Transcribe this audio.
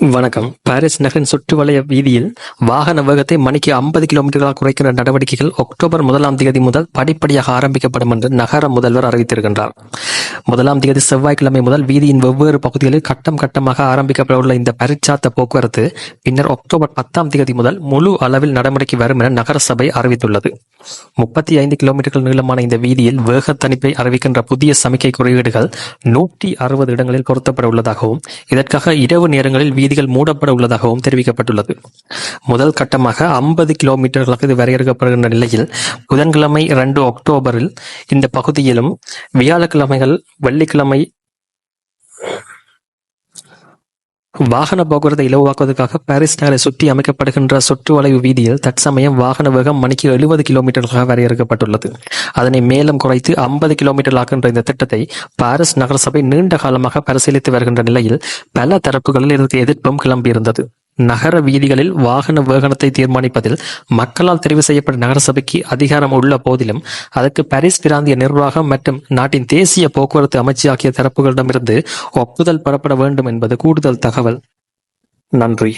வணக்கம். பாரிஸ் நகரின் சுற்றுவலய வீதியில் வாகன வேகத்தை மணிக்கு ஐம்பது கிலோமீட்டர்களாக குறைக்கின்ற நடவடிக்கைகள் அக்டோபர் முதலாம் தேதி முதல் படிப்படியாக ஆரம்பிக்கப்படும் என்று நகர முதல்வர் அறிவித்திருக்கின்றார். முதலாம் தேதி செவ்வாய்க்கிழமை முதல் வீதியின் வெவ்வேறு பகுதிகளில் கட்டம் கட்டமாக ஆரம்பிக்கப்பட உள்ள இந்த பரிச்சாத்த போக்குவரத்து பின்னர் அக்டோபர் பத்தாம் தேதி முதல் முழு அளவில் நடைமுறைக்கு வரும் என நகர சபை அறிவித்துள்ளது. முப்பத்தி ஐந்து கிலோமீட்டர்கள் நீளமான இந்த வீதியில் வேக தணிப்பை அறிவிக்கின்ற புதிய சமிக்கை குறியீடுகள் நூற்றி அறுபது இடங்களில் பொருத்தப்பட உள்ளதாகவும் இதற்காக இரவு நேரங்களில் வீதிகள் மூடப்பட உள்ளதாகவும் தெரிவிக்கப்பட்டுள்ளது. முதல் கட்டமாக ஐம்பது கிலோமீட்டர்களுக்கு இது வரையறுக்கப்படுகின்ற நிலையில் புதன்கிழமை இரண்டு அக்டோபரில் இந்த பகுதியிலும் வியாழக்கிழமைகள் வெள்ளிக்கிழமை வாகன போக்குவரத்தை இலவாக்குவதற்காக பாரிஸ் நகரை சுற்றி அமைக்கப்படுகின்ற சுற்று வளைவு வீதியில் தற்சமயம் வாகன வேகம் மணிக்கு எழுபது கிலோமீட்டர்களாக வரையறுக்கப்பட்டுள்ளது. அதனை மேலும் குறைத்து ஐம்பது கிலோமீட்டர் ஆக்கின்ற இந்த திட்டத்தை பாரிஸ் நகரசபை நீண்ட காலமாக பரிசீலித்து வருகின்ற நிலையில் பல தரப்புகளில் இதற்கு எதிர்ப்பும் கிளம்பியிருந்தது. நகர வீதிகளில் வாகன வேகனத்தை தீர்மானிப்பதில் மக்களால் தெரிவு செய்யப்பட்ட நகரசபைக்கு அதிகாரம் உள்ள போதிலும் அதற்கு பாரிஸ் பிராந்திய நிர்வாகம் மற்றும் நாட்டின் தேசிய போக்குவரத்து அமைச்சு ஆகிய தரப்புகளிடமிருந்து ஒப்புதல் பெறப்பட வேண்டும் என்பது கூடுதல் தகவல். நன்றி.